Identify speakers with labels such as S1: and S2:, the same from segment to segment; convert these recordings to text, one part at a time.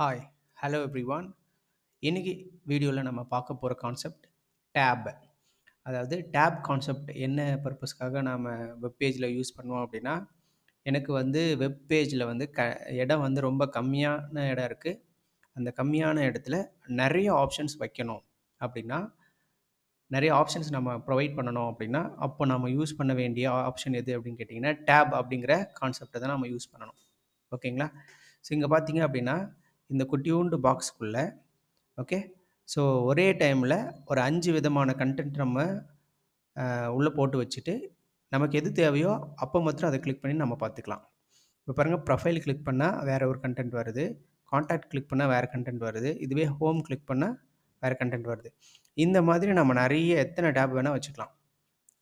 S1: Hi hello everyone இன்றைக்கி வீடியோவில் நம்ம பார்க்க போகிற கான்செப்ட் டேப் அதாவது டேப் கான்செப்ட் என்ன பர்பஸ்க்காக நாம் வெப் பேஜில் யூஸ் பண்ணுவோம் அப்படின்னா எனக்கு வந்து வெப்பேஜில் வந்து க இடம் வந்து ரொம்ப கம்மியான இடம் இருக்குது அந்த கம்மியான இடத்துல நிறைய ஆப்ஷன்ஸ் வைக்கணும் அப்படின்னா நிறைய ஆப்ஷன்ஸ் நம்ம ப்ரொவைட் பண்ணணும் அப்படின்னா அப்போ நம்ம யூஸ் பண்ண வேண்டிய ஆப்ஷன் எது அப்படின்னு கேட்டிங்கன்னா டேப் அப்படிங்கிற கான்செப்டை தான் நம்ம யூஸ் பண்ணணும். ஓகேங்களா ஸோ இங்கே பார்த்தீங்க அப்படின்னா இந்த குட்டியூண்டு பாக்ஸ்க்குள்ளே ஓகே ஸோ ஒரே டைமில் ஒரு அஞ்சு விதமான கண்டென்ட் நம்ம உள்ளே போட்டு வச்சுட்டு நமக்கு எது தேவையோ அப்போ மாத்திரம் அதை கிளிக் பண்ணி நம்ம பார்த்துக்கலாம் இப்போ பாருங்கள் ப்ரொஃபைல் கிளிக் பண்ணால் வேறு ஒரு கண்டென்ட் வருது. காண்டாக்ட் கிளிக் பண்ணால் வேறு கண்டென்ட் வருது. இதுவே ஹோம் கிளிக் பண்ணால் வேறு கண்டென்ட் வருது. இந்த மாதிரி நம்ம நிறைய எத்தனை டேப் வேணால் வச்சுக்கலாம்.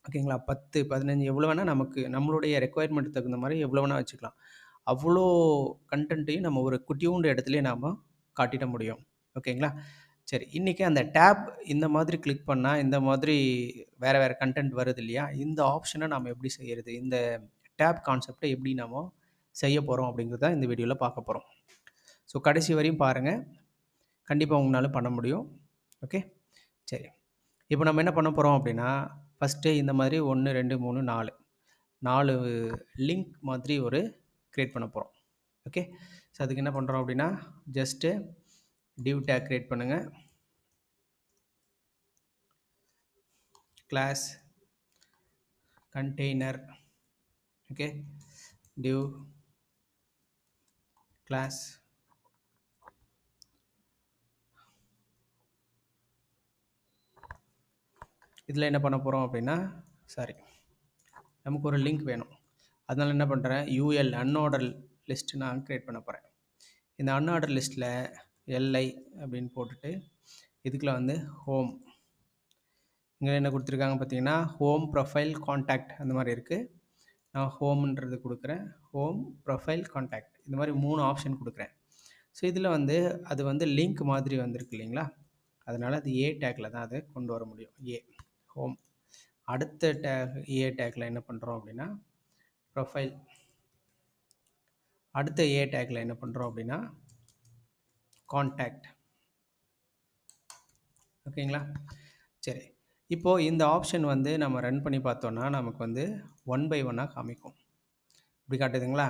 S1: ஓகேங்களா பத்து பதினஞ்சு எவ்வளோ வேணால் நமக்கு நம்மளுடைய ரெக்குவயர்மெண்ட் தகுந்த மாதிரி எவ்வளோ வேணால் வச்சுக்கலாம். அவ்வளோ கண்டென்ட்டையும் நம்ம ஒரு குட்டியூண்டு இடத்துலையே நாம் காட்டிட முடியும். ஓகேங்களா? சரி இன்றைக்கி அந்த டேப் இந்த மாதிரி கிளிக் பண்ணால் இந்த மாதிரி வேறு வேறு கண்டென்ட் வருது இல்லையா? இந்த ஆப்ஷனை நாம் எப்படி செய்கிறது இந்த டேப் கான்செப்டை எப்படி நாம் செய்ய போகிறோம் அப்படிங்கிறத இந்த வீடியோவில் பார்க்க போகிறோம் ஸோ கடைசி வரையும் பாருங்கள் கண்டிப்பாக உங்களால் பண்ண முடியும். ஓகே? சரி. இப்போ நம்ம என்ன பண்ண போகிறோம் அப்படின்னா ஃபஸ்ட்டு இந்த மாதிரி ஒன்று ரெண்டு மூணு நாலு. நாலு லிங்க் மாதிரி ஒரு க்ரியேட் பண்ண போகிறோம் ஓகே ஸோ அதுக்கு என்ன பண்ணுறோம் அப்படின்னா ஜஸ்ட்டு டிவ் டேக் க்ரியேட் பண்ணுங்கள் class container okay div class இதில் என்ன பண்ண போகிறோம் அப்படின்னா சாரி நமக்கு ஒரு லிங்க் வேணும். அதனால் என்ன பண்ணுறேன் யூஎல் அன்ஆர்டர் லிஸ்ட்டு நான் க்ரியேட் பண்ண போகிறேன் இந்த அன்ஆர்டர் லிஸ்ட்டில் எல்ஐ அப்படின்னு போட்டுட்டு இதுக்குள்ள வந்து ஹோம் இங்கே என்ன கொடுத்துருக்காங்க பார்த்தீங்கன்னா ஹோம் ப்ரொஃபைல் காண்டாக்ட் அந்த மாதிரி இருக்குது நான் ஹோம்ன்றது கொடுக்குறேன். ஹோம் ப்ரொஃபைல் காண்டாக்ட் இந்த மாதிரி மூணு ஆப்ஷன் கொடுக்குறேன். ஸோ இதில் வந்து அது வந்து லிங்க் மாதிரி வந்திருக்கு இல்லைங்களா? அதனால் அது ஏ டேக்கில் தான் அதை கொண்டு வர முடியும். ஏ ஹோம் அடுத்த டேக் ஏ டேக்கில் என்ன பண்ணுறோம் அப்படின்னா ப்ரொஃபைல் அடுத்த ஏ டேக்கில் என்ன பண்ணுறோம் அப்படின்னா கான்டாக்ட் ஓகேங்களா சரி. இப்போது இந்த ஆப்ஷன் வந்து நம்ம ரன் பண்ணி பார்த்தோன்னா நமக்கு வந்து ஒன் பை ஒன்னாக காமிக்கும். இப்படி காட்டுதுங்களா?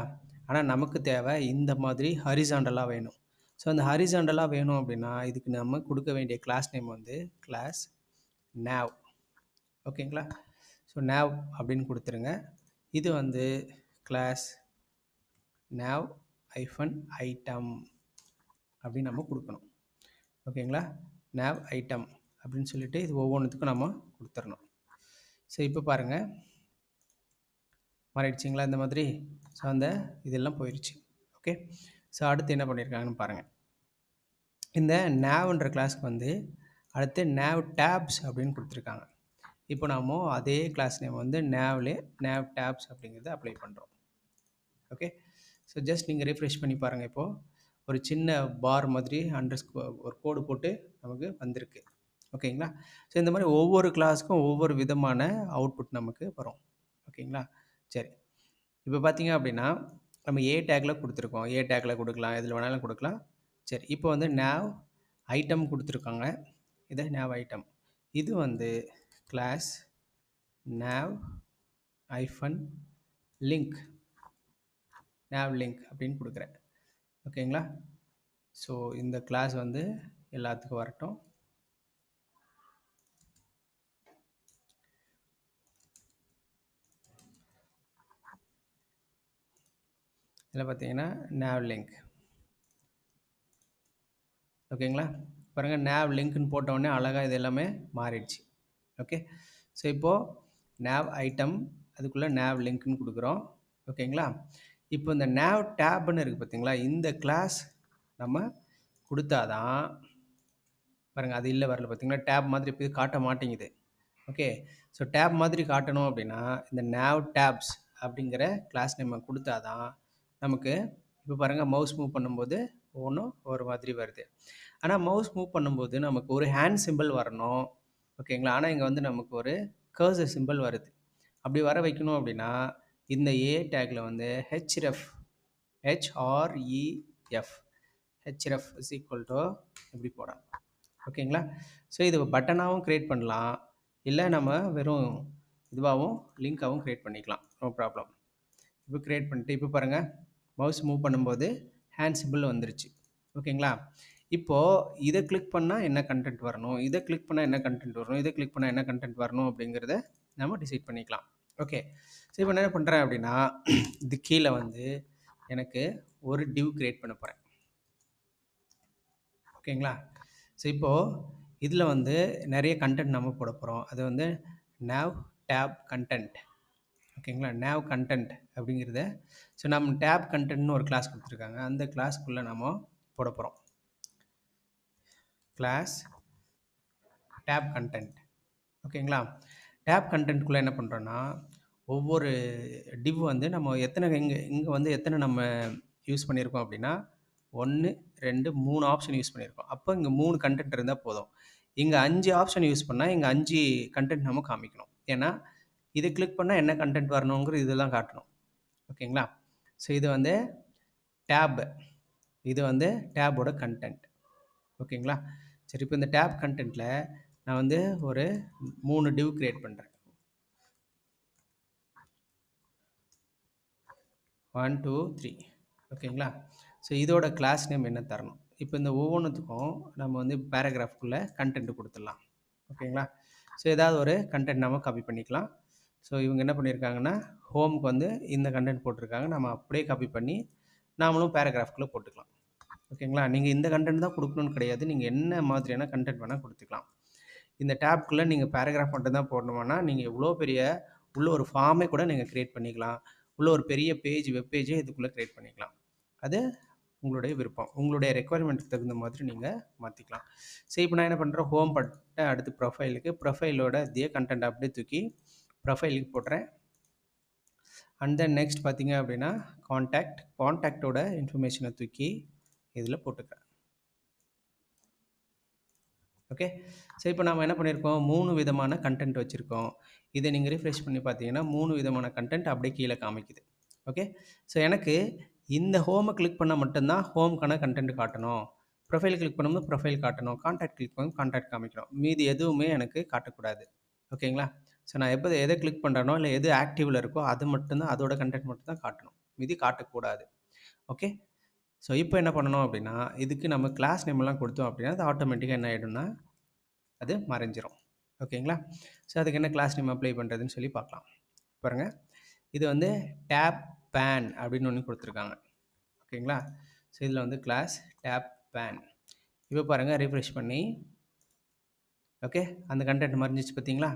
S1: ஆனால் நமக்கு தேவை இந்த மாதிரி ஹரிசாண்டலாக வேணும். ஸோ அந்த ஹரிசாண்டலாக வேணும் அப்படின்னா இதுக்கு நம்ம கொடுக்க வேண்டிய கிளாஸ் நேம் வந்து கிளாஸ் நேவ் ஓகேங்களா ஸோ நேவ் அப்படின்னு கொடுத்துருங்க. இது வந்து கிளாஸ் நேவ் ஐஃபன் ஐட்டம் அப்படின்னு நம்ம கொடுக்கணும். ஓகேங்களா நேவ் ஐட்டம் அப்படின்னு சொல்லிட்டு இது ஒவ்வொன்றுத்துக்கும் நம்ம கொடுத்துடணும் ஸோ இப்போ பாருங்கள் மாறிடுச்சிங்களா இந்த மாதிரி? ஸோ அந்த இதெல்லாம் போயிடுச்சு ஓகே ஸோ அடுத்து என்ன பண்ணியிருக்காங்கன்னு பாருங்கள் இந்த நேவ்ன்ற கிளாஸ்க்கு வந்து அடுத்து நேவ் டேப்ஸ் அப்படின்னு கொடுத்துருக்காங்க. இப்போ நாம் அதே கிளாஸ் நேம் வந்து நேவ்லே நேவ் டேப்ஸ் அப்படிங்கிறத அப்ளை பண்ணுறோம் ஓகே ஸோ ஜஸ்ட் நீங்கள் ரிஃப்ரெஷ் பண்ணி பாருங்கள் இப்போது ஒரு சின்ன பார் மாதிரி அண்டர் ஒரு கோடு போட்டு நமக்கு வந்திருக்கு. ஓகேங்களா ஸோ இந்த மாதிரி ஒவ்வொரு கிளாஸுக்கும் ஒவ்வொரு விதமான அவுட்புட் நமக்கு வரும். ஓகேங்களா சரி. இப்போ பார்த்தீங்க அப்படின்னா நம்ம ஏ டேக்கில் கொடுத்துருக்கோம். ஏ டேக்கில் கொடுக்கலாம். எதில் வேணாலும் கொடுக்கலாம். சரி. இப்போ வந்து நேவ் ஐட்டம் கொடுத்துருக்காங்க. இதை நேவ் ஐட்டம் இது வந்து class nav hyphen link nav link அப்படின்னு கொடுக்குறேன். ஓகேங்களா ஸோ இந்த கிளாஸ் வந்து எல்லாத்துக்கும் வரட்டும். இதில் பார்த்தீங்கன்னா நேவ் லிங்க் ஓகேங்களா பாருங்கள் நேவ் லிங்க்னு போட்டவுடனே அழகாக இது எல்லாமே மாறிடுச்சு. ஓகே ஸோ இப்போது நேவ் ஐட்டம் அதுக்குள்ளே நேவ் லிங்க்னு கொடுக்குறோம். ஓகேங்களா இப்போ இந்த நேவ் டேப்னு இருக்குது பார்த்தீங்களா? இந்த கிளாஸ் நம்ம கொடுத்தாதான் பாருங்கள் அது இல்லை வரல பார்த்தீங்களா? டேப் மாதிரி இப்போ காட்ட மாட்டேங்குது. ஓகே ஸோ டேப் மாதிரி காட்டணும் அப்படின்னா இந்த நேவ் டேப்ஸ் அப்படிங்கிற கிளாஸ் நம்ம கொடுத்தாதான் நமக்கு இப்போ பாருங்கள் மவுஸ் மூவ் பண்ணும்போது ஒன்றும் ஒரு மாதிரி வருது. ஆனால் மவுஸ் மூவ் பண்ணும்போது நமக்கு ஒரு ஹேண்ட் சிம்பிள் வரணும். ஓகேங்களா? ஆனால் இங்கே வந்து நமக்கு ஒரு கர்சர் சிம்பிள் வருது. அப்படி வர வைக்கணும் அப்படின்னா இந்த ஏ டேக்கில் வந்து href HREF HF is equal to இப்படி போடலாம் ஓகேங்களா? ஸோ இது பட்டனாகவும் க்ரியேட் பண்ணலாம். இல்லை நம்ம வெறும் இதுவாகவும் லிங்காகவும் க்ரியேட் பண்ணிக்கலாம். நோ ப்ராப்ளம் இப்போ க்ரியேட் பண்ணிட்டு இப்போ பாருங்கள் மவுஸ் மூவ் பண்ணும்போது ஹேண்ட் சிம்பிள் வந்துருச்சு. ஓகேங்களா? இப்போது இதை கிளிக் பண்ணால் என்ன கண்டென்ட் வரணும்? இதை கிளிக் பண்ணால் என்ன கண்டென்ட் வரணும்? இதை கிளிக் பண்ணால் என்ன கண்டென்ட் வரணும்? அப்படிங்கிறத நம்ம டிசைட் பண்ணிக்கலாம். ஓகே சரி இப்போ என்ன பண்ணுறேன் அப்படின்னா இது கீழே வந்து எனக்கு ஒரு டிவ் க்ரியேட் பண்ண போகிறேன் ஓகேங்களா ஸோ இப்போது இதில் வந்து நிறைய கண்டென்ட் நம்ம போட போகிறோம் அது வந்து நேவ் டேப் கண்டென்ட் ஓகேங்களா நேவ் கண்டென்ட் அப்படிங்கிறத ஸோ நம்ம டேப் கண்டென்ட்னு ஒரு கிளாஸ் கொடுத்துருக்காங்க. அந்த கிளாஸ்க்குள்ளே நம்ம போட போகிறோம் கிளாஸ் டேப் கண்டென்ட் ஓகேங்களா டேப் கண்டென்ட்குள்ளே என்ன பண்ணுறோன்னா ஒவ்வொரு டிவ் வந்து நம்ம எத்தனை இங்கே இங்கே வந்து எத்தனை நம்ம யூஸ் பண்ணியிருக்கோம் அப்படின்னா ஒன்று ரெண்டு மூணு ஆப்ஷன் யூஸ் பண்ணியிருக்கோம். அப்போ இங்கே மூணு கண்டென்ட் இருந்தால் போதும். இங்கே அஞ்சு ஆப்ஷன் யூஸ் பண்ணால் இங்கே அஞ்சு கண்டென்ட் நம்ம காமிக்கணும். ஏன்னா இது கிளிக் பண்ணால் என்ன கண்டென்ட் வரணுங்கிறது இதெல்லாம் காட்டணும். ஓகேங்களா ஸோ இது வந்து டேப் இது வந்து டேபோட கண்டென்ட் ஓகேங்களா சரி இப்போ இந்த டேப் கண்டென்ட்டில் நான் வந்து ஒரு மூணு டிவ் க்ரியேட் பண்ணுறேன் ஒன் டூ த்ரீ ஓகேங்களா? ஸோ இதோட கிளாஸ் நேம் என்ன தரணும்? இப்போ இந்த ஒவ்வொன்றுத்துக்கும் நம்ம வந்து பேராகிராஃப்குள்ளே கண்டென்ட் கொடுத்துடலாம். ஓகேங்களா? ஸோ ஏதாவது ஒரு கண்டென்ட் நம்ம காப்பி பண்ணிக்கலாம். ஸோ இவங்க என்ன பண்ணியிருக்காங்கன்னா ஹோமுக்கு வந்து இந்த கண்டென்ட் போட்டிருக்காங்க. நம்ம அப்படியே காப்பி பண்ணி நாமளும் பேராகிராஃப்குள்ளே போட்டுக்கலாம். ஓகேங்களா? நீங்கள் இந்த கண்டென்ட் தான் கொடுக்கணும்னு கிடையாது. நீங்கள் என்ன மாதிரியான கண்டென்ட் வேணால் கொடுத்துக்கலாம். இந்த டேப்குள்ளே நீங்கள் பேராகிராஃப் மட்டும் தான் போடணுமானா நீங்கள் எவ்வளோ பெரிய உள்ள ஒரு ஃபார்மே கூட நீங்கள் க்ரியேட் பண்ணிக்கலாம். உள்ள ஒரு பெரிய பேஜ் வெப் பேஜே இதுக்குள்ளே க்ரியேட் பண்ணிக்கலாம். அது உங்களுடைய விருப்பம். உங்களுடைய ரெக்குவயர்மெண்ட்டுக்கு தகுந்த மாதிரி நீங்கள் மாற்றிக்கலாம் சரி இப்போ நான் என்ன பண்ணுறேன் ஹோம் பட்ட அடுத்து ப்ரொஃபைலுக்கு ப்ரொஃபைலோட இதே கண்டென்ட் அப்படியே தூக்கி ப்ரொஃபைலுக்கு போடுறேன் அண்ட் தென் நெக்ஸ்ட் பார்த்தீங்க அப்படின்னா காண்டாக்ட் காண்டாக்டோட இன்ஃபர்மேஷனை தூக்கி இதில் போட்டுக்கிறேன். ஓகே ஸோ இப்போ நம்ம என்ன பண்ணியிருக்கோம்? மூணு விதமான கண்டென்ட் வச்சுருக்கோம். இதை நீங்கள் ரிஃப்ரெஷ் பண்ணி பார்த்தீங்கன்னா மூணு விதமான கண்டென்ட் அப்படியே கீழே காமிக்குது. ஓகே ஸோ எனக்கு இந்த ஹோமை கிளிக் பண்ணால் மட்டும்தான் ஹோம்க்கான கண்டென்ட் காட்டணும். ப்ரொஃபைல் கிளிக் பண்ணும்போது ப்ரொஃபைல் காட்டணும். காண்டாக்ட் கிளிக் பண்ணும் கான்டாக்ட் காமிக்கணும். மீதி எதுவுமே எனக்கு காட்டக்கூடாது. ஓகேங்களா ஸோ நான் எப்போ எதை கிளிக் பண்ணுறனோ இல்லை எது ஆக்டிவில் இருக்கோ அது மட்டும்தான் அதோட கண்டென்ட் மட்டும் தான் காட்டணும். மீதி காட்டக்கூடாது. ஓகே ஸோ இப்போ என்ன பண்ணணும் அப்படின்னா இதுக்கு நம்ம கிளாஸ் நேம்லாம் கொடுத்தோம் அப்படின்னா அது ஆட்டோமேட்டிக்காக என்ன ஆகிடும்னா அது மறைஞ்சிரும். ஓகேங்களா? ஸோ அதுக்கு என்ன கிளாஸ் நேம் அப்ளை பண்ணுறதுன்னு சொல்லி பார்க்கலாம். பாருங்கள் இது வந்து டேப் பேன் அப்படின்னு ஒன்று கொடுத்துருக்காங்க. ஓகேங்களா? ஸோ இதில் வந்து கிளாஸ் டேப் பேன் இப்போ பாருங்கள் ரீஃப்ரெஷ் பண்ணி. ஓகே? அந்த கண்டென்ட் மறைஞ்சிச்சு பார்த்தீங்களா?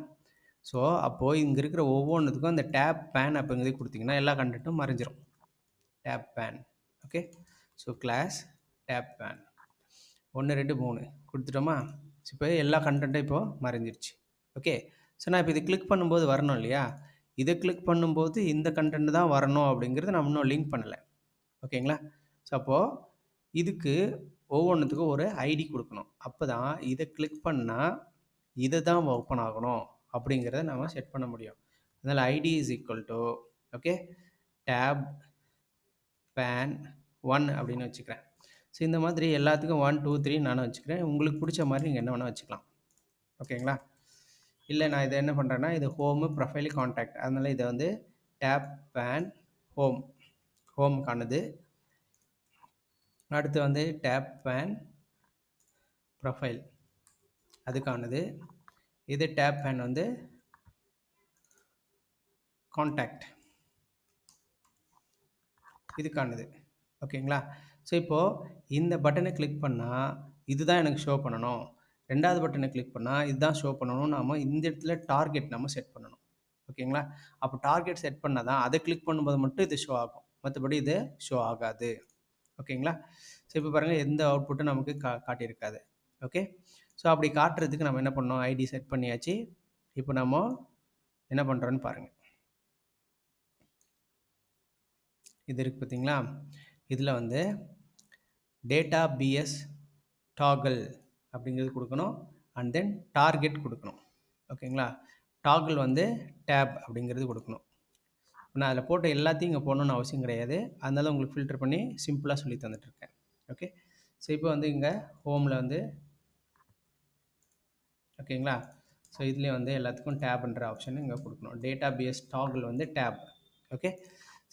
S1: ஸோ அப்போது இங்கே இருக்கிற ஒவ்வொன்றுத்துக்கும் அந்த டேப் பேன் அப்படிங்கிறது கொடுத்தீங்கன்னா எல்லா கண்டென்ட்டும் மறைஞ்சிரும். Tab pane okay? So class tab pane ஒன்று ரெண்டு மூணு. கொடுத்துட்டோமா? இப்போ எல்லா கண்டென்ட்டும் இப்போது மறைஞ்சிருச்சு. ஓகே ஸோ நான் இப்போ இது கிளிக் பண்ணும்போது வரணும் இல்லையா? இதை கிளிக் பண்ணும்போது இந்த கண்டென்ட் தான் வரணும் அப்படிங்கிறது நான் இன்னும் லிங்க் பண்ணலை. ஓகேங்களா ஸோ அப்போது இதுக்கு ஒவ்வொன்றுத்துக்கும் ஒரு ஐடி கொடுக்கணும். அப்போ தான் இதை கிளிக் பண்ணால் இதை தான் ஓப்பன் ஆகணும் அப்படிங்கிறத நம்ம செட் பண்ண முடியும். அதனால் ID is equal to okay tab pane one அப்படின்னு வச்சுக்கிறேன். ஸோ இந்த மாதிரி எல்லாத்துக்கும் ஒன் டூ த்ரீ நானும் வச்சுக்கிறேன். உங்களுக்கு பிடிச்ச மாதிரி நீங்கள் என்ன வேணால் வச்சுக்கலாம். ஓகேங்களா இல்லை நான் இதை என்ன பண்ணுறேன்னா இது ஹோமு ப்ரொஃபைல் காண்டாக்ட் அதனால் இதை வந்து டேப் பேன் ஹோம் ஹோமுக்கானது அடுத்து வந்து டேப் பேன் ப்ரொஃபைல் அதுக்கானது. இது டேப் பேன் வந்து காண்டாக்ட் இதுக்கானது. ஓகேங்களா? ஸோ இப்போது இந்த பட்டனை கிளிக் பண்ணால் இதுதான் எனக்கு ஷோ பண்ணணும். ரெண்டாவது பட்டனை கிளிக் பண்ணால் இதுதான் ஷோ பண்ணணும். நாம் இந்த இடத்துல டார்கெட் நம்ம செட் பண்ணணும். ஓகேங்களா? அப்போ டார்கெட் செட் பண்ணால் தான் அதை கிளிக் பண்ணும்போது மட்டும் இது ஷோ ஆகும். மற்றபடி இது ஷோ ஆகாது. ஓகேங்களா? ஸோ இப்போ பாருங்கள் எந்த அவுட்புட்டும் நமக்கு கா காட்டியிருக்காது. ஓகே? ஸோ அப்படி காட்டுறதுக்கு நம்ம என்ன பண்ணோம் ஐடி செட் பண்ணியாச்சு. இப்போ நம்ம என்ன பண்ணுறோன்னு பாருங்கள் இது இருக்குது பார்த்தீங்களா இதில் வந்து டேட்டா பிஎஸ் டாகல் அப்படிங்கிறது கொடுக்கணும். அண்ட் தென் டார்கெட் கொடுக்கணும். ஓகேங்களா? டாகல் வந்து டேப் அப்படிங்கிறது கொடுக்கணும். நான் அதில் போட்ட எல்லாத்தையும் இங்கே போடணுன்னு அவசியம் கிடையாது. அதனால உங்களுக்கு ஃபில்டர் பண்ணி சிம்பிளாக சொல்லி தந்துட்டுருக்கேன். ஓகே? ஸோ இப்போ வந்து இங்கே ஹோமில் வந்து ஓகேங்களா? ஸோ இதுலேயே வந்து எல்லாத்துக்கும் டேப்ன்ற ஆப்ஷன் இங்கே கொடுக்கணும். டேட்டா பேஸ் டாகல் வந்து டேப் ஓகே?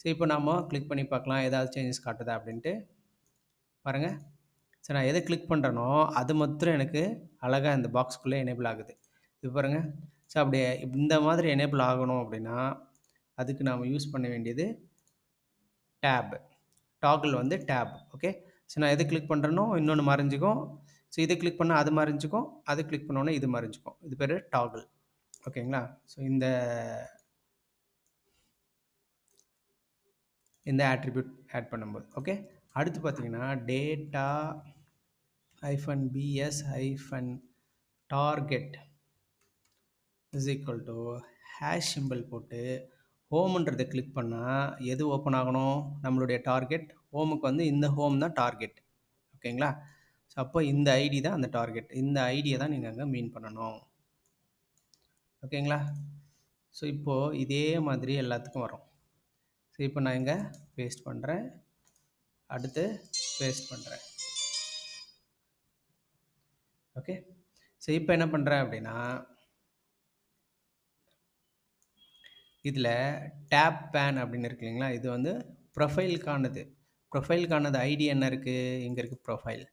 S1: ஸோ இப்போ நம்ம கிளிக் பண்ணி பார்க்கலாம். ஏதாவது சேஞ்சஸ் காட்டுதா அப்படின்ட்டு. பாருங்கள் ஸோ நான் எதை கிளிக் பண்ணுறேனோ அது மாத்திரம் எனக்கு அழகாக இந்த பாக்ஸ்க்குள்ளே எனேபிள் ஆகுது. இது பாருங்கள் ஸோ அப்படியே இந்த மாதிரி எனேபிள் ஆகணும் அப்படின்னா அதுக்கு நாம் யூஸ் பண்ண வேண்டியது டேப் டாகிள் வந்து டேப் ஓகே ஸோ நான் எது கிளிக் பண்ணுறேனோ இன்னொன்று மறைஞ்சிக்கும். ஸோ இதை கிளிக் பண்ணால் அது மறைஞ்சிக்கும். அதை கிளிக் பண்ணோன்னே இது மறைஞ்சிக்கும். இது பேர் டாகிள் ஓகேங்களா ஸோ இந்த இந்த ஆட்ரிபியூட் ஆட் பண்ணும்போது ஓகே அடுத்து பார்த்தீங்கன்னா data hyphen BS hyphen target is equal to hash symbol போட்டு ஹோம்ன்றதை கிளிக் பண்ணால் எது ஓப்பன் ஆகணும்? நம்மளுடைய டார்கெட் ஹோமுக்கு வந்து இந்த ஹோம் தான் டார்கெட் ஓகேங்களா? ஸோ அப்போ இந்த ஐடி தான் அந்த டார்கெட் இந்த ஐடியை தான் நீங்கள் அங்கே மீன் பண்ணணும். ஓகேங்களா? ஸோ இப்போது இதே மாதிரி எல்லாத்துக்கும் வரும். இப்போ நான் இங்கே பேஸ்ட் பண்ணுறேன் அடுத்து பேஸ்ட் பண்ணுறேன் ஓகே ஸோ இப்போ என்ன பண்ணுறேன் அப்படின்னா இதில் டேப் பேன் அப்படின்னு இருக்கு இல்லைங்களா? இது வந்து ப்ரொஃபைலுக்கானது ப்ரொஃபைலுக்கானது ஐடி என்ன இருக்குது இங்கே இருக்குது ப்ரொஃபைல்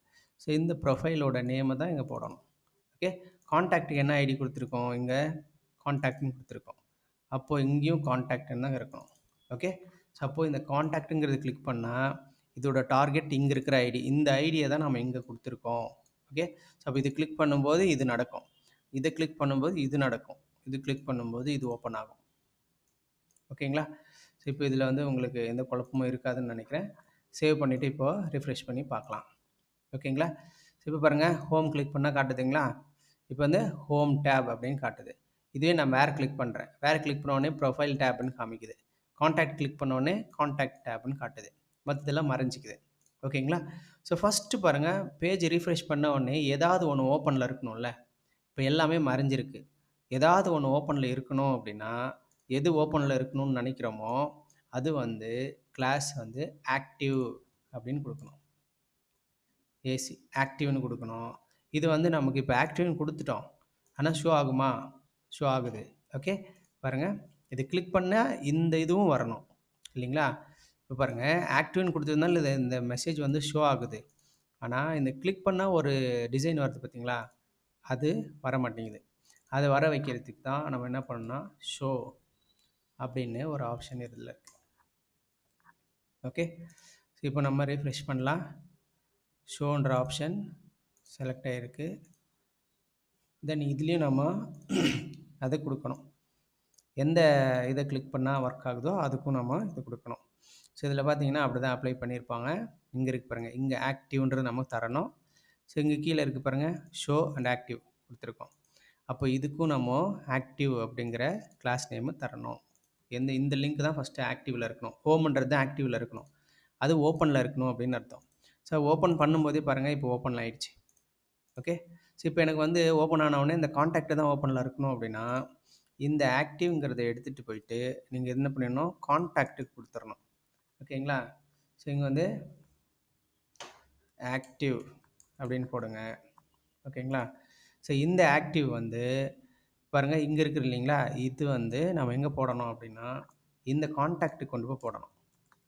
S1: ஸோ இந்த ப்ரொஃபைலோட நேமை தான் இங்கே போடணும். ஓகே காண்டாக்ட்டுக்கு என்ன ஐடி கொடுத்துருக்கோம்? இங்கே காண்டாக்ட்னு கொடுத்துருக்கோம். அப்போது இங்கேயும் காண்டாக்ட்னு தான் இருக்கணும் ஓகே சப்போஸ் இந்த காண்டாக்ட்டுங்கிறது கிளிக் பண்ணால் இதோட டார்கெட் இங்கே இருக்கிற ஐடி இந்த ஐடியை தான் நம்ம இங்கே கொடுத்துருக்கோம். ஓகே ஸோ அப்போ இது கிளிக் பண்ணும்போது இது நடக்கும். இதை கிளிக் பண்ணும்போது இது நடக்கும். இது கிளிக் பண்ணும்போது இது ஓப்பன் ஆகும். ஓகேங்களா ஸோ இப்போ இதில் வந்து உங்களுக்கு எந்த குழப்பமும் இருக்காதுன்னு நினைக்கிறேன். சேவ் பண்ணிவிட்டு இப்போது ரிஃப்ரெஷ் பண்ணி பார்க்கலாம். ஓகேங்களா ஸோ இப்போ பாருங்கள் ஹோம் கிளிக் பண்ணால் காட்டுதுங்களா இப்போ வந்து ஹோம் டேப் அப்படின்னு காட்டுது. இதுவே நான் வேறு கிளிக் பண்ணுறேன் வேறு கிளிக் பண்ணோடனே ப்ரொஃபைல் டேப்னு காமிக்குது. காண்டாக்ட் கிளிக் பண்ணோடனே காண்டாக்ட் டேப்னு காட்டுது. மற்றதெல்லாம் மறைஞ்சிக்குது. ஓகேங்களா? ஸோ ஃபஸ்ட்டு பாருங்கள் பேஜ் ரீஃப்ரெஷ் பண்ண உடனே ஏதாவது ஒன்று ஓப்பனில் இருக்கணும்ல. இப்போ எல்லாமே மறைஞ்சிருக்கு. ஏதாவது ஒன்று ஓப்பனில் இருக்கணும் அப்படின்னா எது ஓப்பனில் இருக்கணும்னு நினைக்கிறோமோ அது வந்து கிளாஸ் வந்து ஆக்டிவ் அப்படின்னு கொடுக்கணும். ஏசி ஆக்டிவ்னு கொடுக்கணும். இது வந்து நமக்கு இப்போ ஆக்டிவ்னு கொடுத்துட்டோம். ஆனால் ஷோ ஆகுமா? ஷோ ஆகுது. ஓகே பாருங்கள் இது கிளிக் பண்ணால் இந்த இதுவும் வரணும். இல்லைங்களா? இப்போ பாருங்கள் ஆக்டிவ்னு கொடுத்துருந்தாலும் இது இந்த மெசேஜ் வந்து ஷோ ஆகுது. ஆனால் இந்த கிளிக் பண்ணால் ஒரு டிசைன் வருது பார்த்தீங்களா அது வர மாட்டேங்குது அதை வர வைக்கிறதுக்கு தான் நம்ம என்ன பண்ணணும்னா ஷோ அப்படின்னு ஒரு ஆப்ஷன் இதில் இருக்குது ஓகே ஸோ இப்போ நம்ம ரீஃப்ரெஷ் பண்ணலாம். ஷோன்ற ஆப்ஷன் செலக்ட் ஆகிருக்கு தென் இதுலேயும் நம்ம அதை கொடுக்கணும். எந்த இதை கிளிக் பண்ணால் ஒர்க் ஆகுதோ அதுக்கும் நம்ம இது கொடுக்கணும். ஸோ இதில் பார்த்தீங்கன்னா அப்படி தான் அப்ளை பண்ணியிருப்பாங்க. இங்கே இருக்கு பாருங்கள் இங்கே ஆக்டிவ்ன்றது நமக்கு தரணும். ஸோ இங்கே கீழே இருக்குது பாருங்கள் ஷோ அண்ட் ஆக்டிவ் கொடுத்துருக்கோம். அப்போ இதுக்கும் நம்ம ஆக்டிவ் அப்படிங்கிற கிளாஸ் நேமு தரணும். எந்த இந்த லிங்க் தான் ஃபஸ்ட்டு ஆக்டிவில் இருக்கணும். ஹோம்ன்றது தான் ஆக்டிவில் இருக்கணும். அது ஓப்பனில் இருக்கணும் அப்படின்னு அர்த்தம். ஸோ ஓப்பன் பண்ணும்போதே பாருங்கள் இப்போ ஓப்பன் ஆகிடுச்சு ஓகே ஸோ இப்போ எனக்கு வந்து ஓப்பன் ஆனவுடனே இந்த காண்டாக்ட் தான் ஓப்பனில் இருக்கணும் அப்படின்னா இந்த ஆக்டிவ்ங்கிறத எடுத்துகிட்டு போயிட்டு நீங்கள் என்ன பண்ணிடணும்? காண்டாக்ட்டுக்கு கொடுத்துடணும். ஓகேங்களா? ஸோ இங்கே வந்து ஆக்டிவ் அப்படின்னு போடுங்க. ஓகேங்களா? ஸோ இந்த ஆக்டிவ் வந்து பாருங்கள் இங்கே இருக்குது இல்லைங்களா? இது வந்து நம்ம எங்கே போடணும் அப்படின்னா இந்த காண்டாக்ட்டுக்கு கொண்டு போய் போடணும்.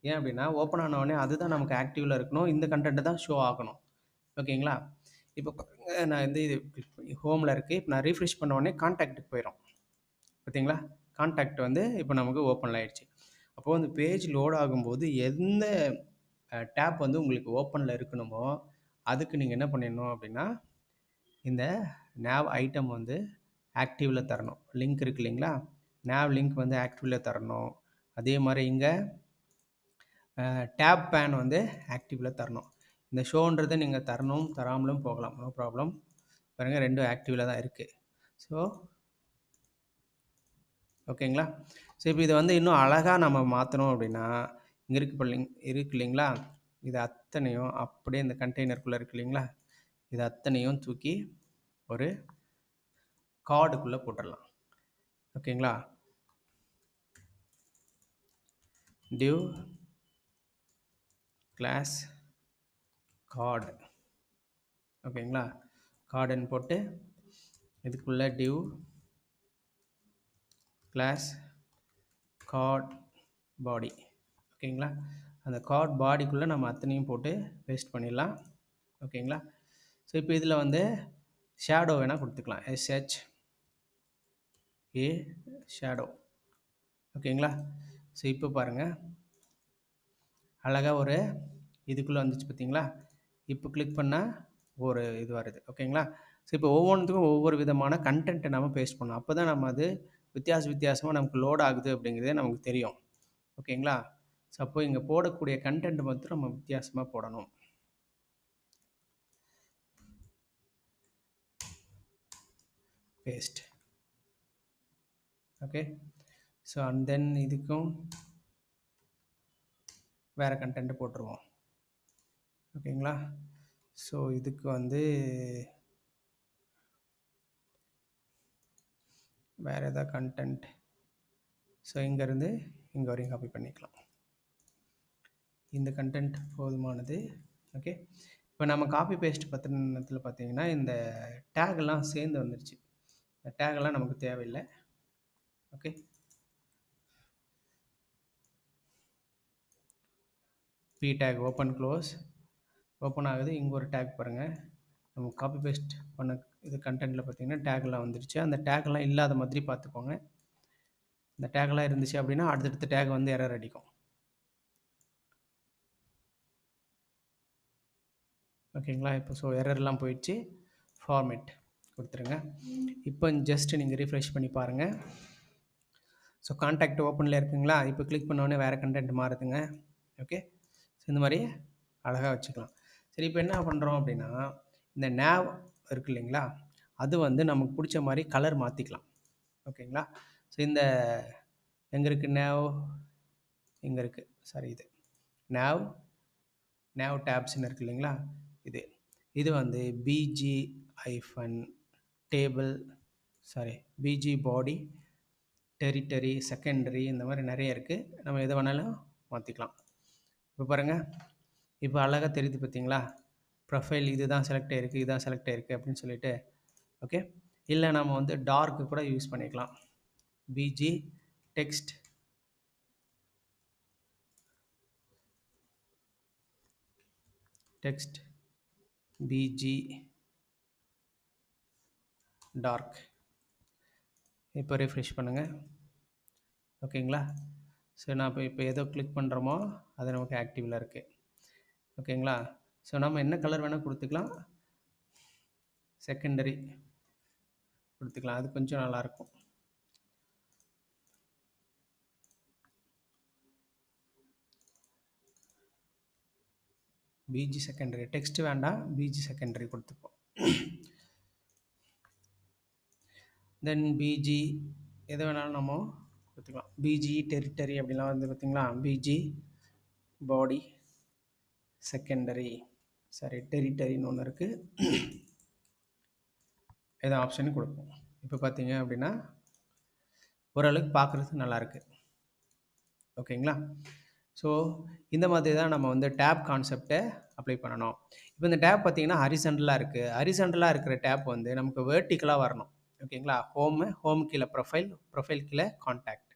S1: ஏன் அப்படின்னா ஓப்பன் ஆனவுடனே அதுதான் நமக்கு ஆக்டிவில் இருக்கணும். இந்த கண்டென்ட்டு தான் ஷோ ஆகணும். ஓகேங்களா? இப்போ பாருங்க நான் வந்து இது ஹோமில் இருக்குது இப்போ நான் ரீஃப்ரெஷ் பண்ண உடனே காண்டாக்ட்டுக்கு போயிடும் பார்த்தீங்களா? காண்டாக்ட் வந்து இப்போ நமக்கு ஓப்பனில் ஆகிடுச்சு அப்போது அந்த பேஜ் லோட் ஆகும்போது எந்த டேப் வந்து உங்களுக்கு ஓப்பனில் இருக்கணுமோ அதுக்கு நீங்கள் என்ன பண்ணிடணும் அப்படின்னா இந்த நேவ் ஐட்டம் வந்து ஆக்டிவில் தரணும். லிங்க் இருக்கு இல்லைங்களா? நேவ் லிங்க் வந்து ஆக்டிவில் தரணும். அதே மாதிரி இங்கே டேப் பேன் வந்து ஆக்டிவில் தரணும். இந்த ஷோன்றதை நீங்கள் தரணும் தராமலும் போகலாம். நோ ப்ராப்ளம் பாருங்கள் ரெண்டும் ஆக்டிவில் தான் இருக்குது ஸோ ஓகேங்களா? ஸோ இப்போ இதை வந்து இன்னும் அழகாக நம்ம மாற்றணும் அப்படின்னா இங்கே இருக்கு பிள்ளைங்க இருக்கு இல்லைங்களா? இது அத்தனையும் அப்படியே இந்த கண்டெய்னருக்குள்ளே இருக்கு இல்லைங்களா? இது அத்தனையும் தூக்கி ஒரு கார்டுக்குள்ளே போட்டுடலாம். ஓகேங்களா? டியூ கிளாஸ் கார்டு. ஓகேங்களா? கார்டுன்னு போட்டு இதுக்குள்ளே டியூ கிளாஸ் கார்ட் பாடி ஓகேங்களா அந்த கார்ட் பாடிக்குள்ளே நம்ம அத்தனையும் போட்டு பேஸ்ட் பண்ணிடலாம். ஓகேங்களா ஸோ இப்போ இதில் வந்து ஷேடோ வேணால் கொடுத்துக்கலாம். எஸ்ஹெச் ஏ ஷேடோ ஓகேங்களா ஸோ இப்போ பாருங்கள் அழகாக ஒரு இதுக்குள்ளே வந்துச்சு பார்த்தீங்களா? இப்போ கிளிக் பண்ணால் ஒரு இது வருது. ஓகேங்களா ஸோ இப்போ ஒவ்வொன்றுத்துக்கும் ஒவ்வொரு விதமான கண்டென்ட்டை நம்ம பேஸ்ட் பண்ணணும். அப்போ தான் நம்ம அது வித்தியாச வித்தியாசமாக நமக்கு லோட் ஆகுது அப்படிங்கிறதே நமக்கு தெரியும். ஓகேங்களா ஸோ அப்போ இங்கே போடக்கூடிய கண்டென்ட் மட்டும் நம்ம வித்தியாசமாக போடணும். Paste okay so and then இதுக்கும் வேறு கண்டென்ட் போட்டுருவோம். ஓகேங்களா ஸோ இதுக்கு வந்து வேறு எதாவது கண்டென்ட் ஸோ இங்கேருந்து இங்கே வரையும் காப்பி பண்ணிக்கலாம். இந்த கண்டென்ட் போதுமானது. ஓகே இப்போ நம்ம காப்பி பேஸ்ட் பத்திரத்தில் பார்த்தீங்கன்னா இந்த டேக்லாம் சேர்ந்து வந்துருச்சு. இந்த டேக்லாம் நமக்கு தேவையில்லை. Okay P tag open close open ஆகுது. இங்கே ஒரு டேக் பாருங்கள் நம்ம காப்பி பேஸ்ட் பண்ண இது கண்டென்ட்டில் பார்த்தீங்கன்னா டேக்லாம் வந்துருச்சு. அந்த டேக்லாம் இல்லாத மாதிரி பார்த்துக்கோங்க இந்த டேக்லாம் இருந்துச்சு அப்படின்னா அடுத்தடுத்த டேக் வந்து எரர் அடிக்கும். ஓகேங்களா இப்போ ஸோ எரர்லாம் போயிடுச்சு. ஃபார்மேட் கொடுத்துருங்க. இப்போ ஜஸ்ட் நீங்கள் ரீஃப்ரெஷ் பண்ணி பாருங்கள் ஸோ கான்டாக்ட் ஓப்பனில் இருக்குங்களா? இப்போ கிளிக் பண்ணோடனே வேறு கண்டென்ட் மாறுதுங்க. ஓகே ஸோ இந்த மாதிரி அழகாக வச்சுக்கலாம். சரி இப்போ என்ன பண்ணுறோம் அப்படின்னா இந்த நேவ் இருக்கு இல்லைங்களா? அது வந்து நமக்கு பிடிச்ச மாதிரி கலர் மாற்றிக்கலாம் ஓகேங்களா? ஸோ இந்த எங்கே இருக்குது நேவ் இங்கே இருக்குது சாரி இது நேவ் நேவ் டேப்ஸ்ன்னு இருக்கு இல்லைங்களா? இது. இது வந்து BG hyphen table sorry BG body territory secondary இந்த மாதிரி நிறைய இருக்குது நம்ம எது வேணாலும் மாற்றிக்கலாம் இப்போ பாருங்கள் இப்போ அழகாக தெரியுது பார்த்தீங்களா? ப்ரொஃபைல் இது தான் செலக்ட் ஆகிருக்கு இதுதான் செலக்ட் ஆகிருக்கு அப்படின்னு சொல்லிட்டு ஓகே இல்லை நம்ம வந்து டார்க்கு கூட யூஸ் பண்ணிக்கலாம். BG text text BG dark இப்போ ரெஃப்ரெஷ் பண்ணுங்கள் ஓகேங்களா ஸோ நான் இப்போ இப்போ எதோ கிளிக் பண்ணுறோமோ அது நமக்கு ஆக்டிவில் இருக்குது ஓகேங்களா ஸோ நம்ம என்ன கலர் வேணால் கொடுத்துக்கலாம். செகண்டரி கொடுத்துக்கலாம். அது கொஞ்சம் நல்லாயிருக்கும் பிஜி செகண்டரி டெக்ஸ்ட் வேண்டாம். பிஜி செகண்டரி கொடுத்துப்போம். தென் பிஜி எது வேணாலும் நம்ம கொடுத்துக்கலாம். பிஜி டெரிட்டரி அப்படிலாம் வந்து பார்த்திங்களா பிஜி பாடி செகண்டரி சாரி டெரிட்டரின்னு ஒன்று இருக்குது ஏதோ ஆப்ஷன் கொடுப்போம். இப்போ பார்த்தீங்க அப்படின்னா ஓரளவுக்கு பார்க்குறதுக்கு நல்லாயிருக்கு ஓகேங்களா ஸோ இந்த மாதிரி தான் நம்ம வந்து டேப் கான்செப்டை அப்ளை பண்ணணும். இப்போ இந்த டேப் பார்த்தீங்கன்னா ஹரிசண்டலாக இருக்குது ஹரிசண்டலாக இருக்கிற டேப் வந்து நமக்கு வேர்ட்டிக்கலாக வரணும். ஓகேங்களா ஹோமு ஹோம் கீழே ப்ரொஃபைல் ப்ரொஃபைல் கீழே கான்டாக்ட்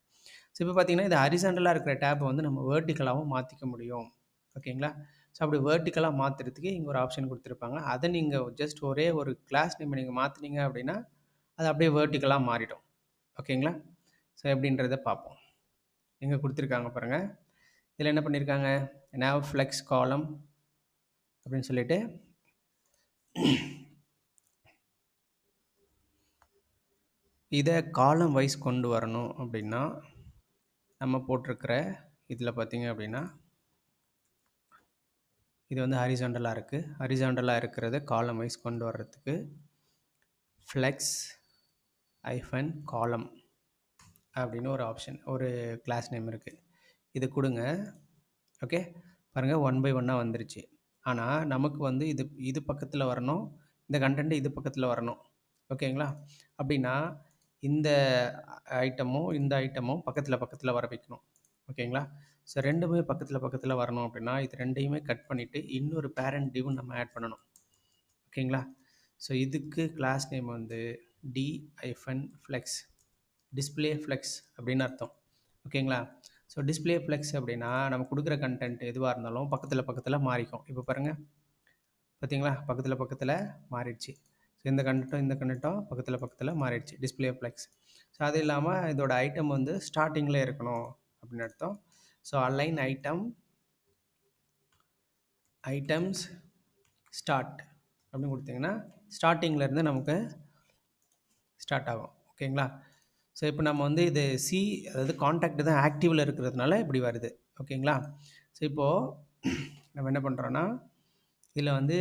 S1: ஸோ இப்போ பார்த்தீங்கன்னா இது ஹரிசண்டலாக இருக்கிற டேப்பை வந்து நம்ம வேர்ட்டிக்கலாகவும் மாற்றிக்க முடியும். ஓகேங்களா ஸோ அப்படி வேர்ட்டிக்கலாக மாற்றுறதுக்கு இங்கே ஒரு ஆப்ஷன் கொடுத்துருப்பாங்க. அதை நீங்கள் ஜஸ்ட் ஒரே ஒரு கிளாஸ் நேம் நீங்கள் மாற்றினீங்க அப்படின்னா அது அப்படியே வேர்ட்டிக்கலாக மாறிடும். ஓகேங்களா ஸோ எப்படின்றத பார்ப்போம். இங்கே கொடுத்துருக்காங்க பாருங்கள் இதில் என்ன பண்ணியிருக்காங்க நேவ் ஃப்ளெக்ஸ் காலம் அப்படின்னு சொல்லிட்டு இதை காலம் வைஸ் கொண்டு வரணும் அப்படின்னா நம்ம போட்டிருக்கிற இதில் பார்த்தீங்க அப்படின்னா இது வந்து ஹரிசாண்டலாக இருக்குது ஹரிசாண்டலாக இருக்கிறத காலம் வைஸ் கொண்டு வர்றதுக்கு ஃப்ளெக்ஸ் ஐஃபன் காலம் அப்படின்னு ஒரு ஆப்ஷன் ஒரு கிளாஸ் நேம் இருக்குது இது கொடுங்க. ஓகே பாருங்கள் ஒன் பை ஒன்னாக வந்துருச்சு. ஆனால் நமக்கு வந்து இது இது பக்கத்தில் வரணும். இந்த கண்டென்ட் இது பக்கத்தில் வரணும். ஓகேங்களா அப்படின்னா இந்த ஐட்டமும் இந்த ஐட்டமும் பக்கத்தில் பக்கத்தில் வர வைக்கணும். ஓகேங்களா ஸோ ரெண்டுமே பக்கத்தில் பக்கத்தில் வரணும் அப்படின்னா இது ரெண்டையுமே கட் பண்ணிவிட்டு இன்னொரு பேரண்ட் டிவ் நம்ம ஆட் பண்ணணும். ஓகேங்களா? ஸோ இதுக்கு கிளாஸ் நேம் வந்து D hyphen flex display flex அப்படின்னு அர்த்தம். ஓகேங்களா? ஸோ டிஸ்பிளே ஃப்ளெக்ஸ் அப்படின்னா நம்ம கொடுக்குற கண்டென்ட் எதுவாக இருந்தாலும் பக்கத்தில் பக்கத்தில் மாறிக்கும். இப்போ பாருங்கள் பார்த்தீங்களா பக்கத்தில் பக்கத்தில் மாறிடுச்சு. ஸோ இந்த கண்டென்ட்டும் இந்த கண்டென்ட்டும் பக்கத்தில் பக்கத்தில் மாறிடுச்சு. டிஸ்பிளே ஃப்ளெக்ஸ் ஸோ அது இல்லாமல் இதோட ஐட்டம் வந்து ஸ்டார்டிங்கில் இருக்கணும் அப்படின்னு அர்த்தம். So align item items start அப்படின்னு கொடுத்தீங்கன்னா ஸ்டார்டிங்லேருந்து நமக்கு ஸ்டார்ட் ஆகும். ஓகேங்களா ஸோ இப்போ நம்ம வந்து இது சி அதாவது காண்டாக்ட் தான் ஆக்டிவில் இருக்கிறதுனால இப்படி வருது. ஓகேங்களா ஸோ இப்போது நம்ம என்ன பண்ணுறோன்னா இதில் வந்து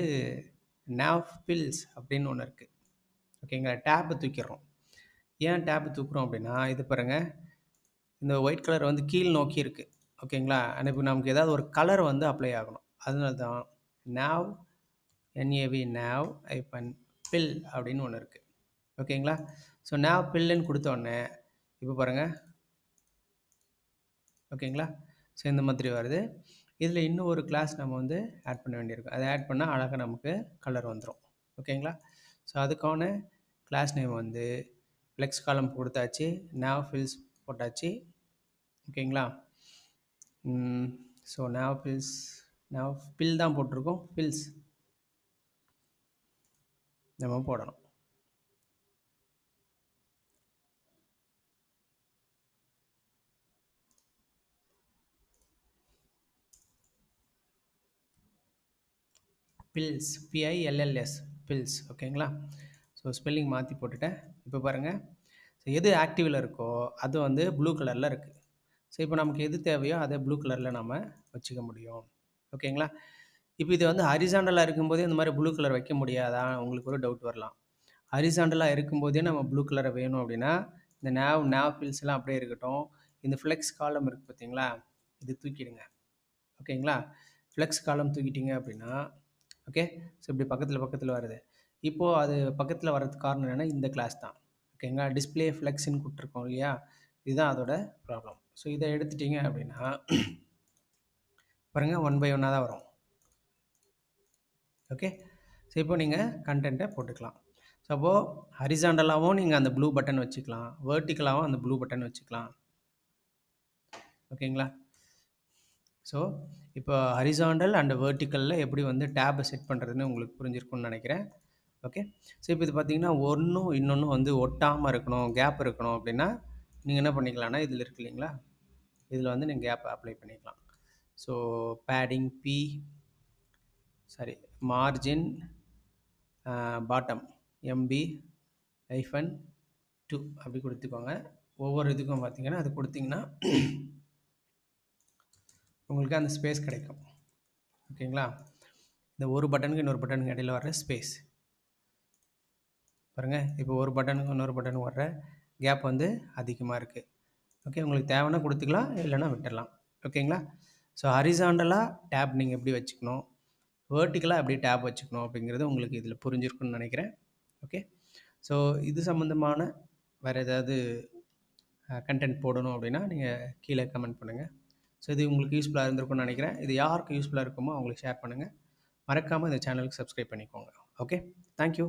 S1: நாவ் பில்ஸ் அப்படின்னு ஒன்று இருக்குது ஓகேங்களா டேப்பை தூக்கிடுறோம். ஏன் டேப்பு தூக்குறோம் அப்படின்னா இது பாருங்கள் இந்த ஒயிட் கலர் வந்து கீழ் நோக்கி இருக்குது ஓகேங்களா? இப்போ நமக்கு ஏதாவது ஒரு கலர் வந்து அப்ளை ஆகணும். அதனால தான் நாவ் என்ஏவி நாவ் ஐப்பன் பில் அப்படின்னு ஒன்று இருக்குது ஓகேங்களா? ஸோ நாவ் பில்லுன்னு கொடுத்தோடனே இப்போ பாருங்கள் ஓகேங்களா? ஸோ இந்த மாதிரி வருது. இதில் இன்னும் ஒரு கிளாஸ் நம்ம வந்து ஆட் பண்ண வேண்டியிருக்கும். அதை ஆட் பண்ணால் அழகாக நமக்கு கலர் வந்துடும் ஓகேங்களா? ஸோ அதுக்கான கிளாஸ் நேம் வந்து ஃப்ளெக்ஸ் காலம் கொடுத்தாச்சு. நாவ் ஃபில்ஸ் போட்டாச்சு. ஓகேங்களா? So nav pills nav pill தான் போட்டிருக்கோம் ஃபில்ஸ் நம்ம போடணும். Pills P I L L S pills ஓகேங்களா ஸோ ஸ்பெல்லிங் மாற்றி போட்டுட்டேன். இப்போ பாருங்கள் ஸோ எது ஆக்டிவில் இருக்கோ அது வந்து ப்ளூ கலரில் இருக்குது ஸோ இப்போ நமக்கு எது தேவையோ அதை ப்ளூ கலரில் நம்ம வச்சுக்க முடியும். ஓகேங்களா இப்போ இது வந்து ஹரிசாண்டலாக இருக்கும்போதே இந்த மாதிரி ப்ளூ கலர் வைக்க முடியாதா? உங்களுக்கு ஒரு டவுட் வரலாம். ஹரிசாண்டலாக இருக்கும்போதே நம்ம ப்ளூ கலரை வேணும் அப்படின்னா இந்த நேவ் நேவ் பில்ஸ்லாம் அப்படியே இருக்கட்டும். இந்த ஃப்ளெக்ஸ் காலம் இருக்குது பார்த்தீங்களா? இது தூக்கிடுங்க. ஓகேங்களா ஃப்ளெக்ஸ் காலம் தூக்கிட்டீங்க அப்படின்னா ஓகே ஸோ இப்படி பக்கத்தில் பக்கத்தில் வருது. இப்போது அது பக்கத்தில் வர்றதுக்கு காரணம் என்னென்னா இந்த கிளாஸ் தான். ஓகேங்களா டிஸ்பிளே ஃப்ளெக்ஸ்ன்னு கொடுத்துருக்கோம் இல்லையா? இதுதான் அதோட ப்ராப்ளம் ஸோ இதை எடுத்துட்டிங்க அப்படின்னா பாருங்கள் ஒன் பை ஒன்னாக தான் வரும். ஓகே ஸோ இப்போ நீங்கள் கண்டென்ட்டை போட்டுக்கலாம். ஸோ அப்போது ஹரிசாண்டலாகவும் நீங்கள் அந்த ப்ளூ பட்டன் வச்சுக்கலாம். வேர்ட்டிக்கலாகவும் அந்த ப்ளூ பட்டன் வச்சுக்கலாம். ஓகேங்களா ஸோ இப்போ ஹரிசாண்டல் அண்ட் வேர்ட்டிக்கலில் எப்படி வந்து டேப்பை செட் பண்ணுறதுன்னு உங்களுக்கு புரிஞ்சிருக்கும்னு நினைக்கிறேன். ஓகே ஸோ இப்போ இது பார்த்தீங்கன்னா ஒன்றும் இன்னொன்றும் வந்து ஒட்டாமல் இருக்கணும் கேப் இருக்கணும் அப்படின்னா நீங்கள் என்ன பண்ணிக்கலாம்னா இதில் இருக்கு இல்லைங்களா? இதில் வந்து நீங்கள் கேப் அப்ளை பண்ணிக்கலாம். So padding P sorry margin bottom MB hyphen two அப்படி கொடுத்துக்கோங்க. ஒவ்வொரு இதுக்கும் பார்த்தீங்கன்னா அது கொடுத்தீங்கன்னா உங்களுக்கு அந்த ஸ்பேஸ் கிடைக்கும். ஓகேங்களா? இந்த ஒரு பட்டனுக்கு இன்னொரு பட்டனுக்கு இடையில் வர்ற ஸ்பேஸ் பாருங்கள் இப்போ ஒரு பட்டனுக்கு இன்னொரு பட்டனுக்கு வர்ற கேப் வந்து அதிகமாக இருக்குது ஓகே உங்களுக்கு தேவைன்னா கொடுத்துக்கலாம் இல்லைன்னா விட்டுடலாம் ஓகேங்களா ஸோ ஹரிசாண்டலாக டேப் நீங்கள் எப்படி வச்சுக்கணும்? வேர்ட்டிக்கலாக எப்படி டேப் வச்சுக்கணும் அப்படிங்கிறது உங்களுக்கு இதில் புரிஞ்சிருக்குன்னு நினைக்கிறேன். ஓகே ஸோ இது சம்மந்தமான வேறு ஏதாவது கண்டென்ட் போடணும் அப்படின்னா நீங்கள் கீழே கமெண்ட் பண்ணுங்கள் ஸோ இது உங்களுக்கு யூஸ்ஃபுல்லாக இருந்திருக்கும்னு நினைக்கிறேன். இது யாருக்கு யூஸ்ஃபுல்லாக இருக்குமோ அவங்களுக்கு ஷேர் பண்ணுங்கள் மறக்காமல் இந்த சேனலுக்கு சப்ஸ்கிரைப் பண்ணிக்கோங்க. Okay thank you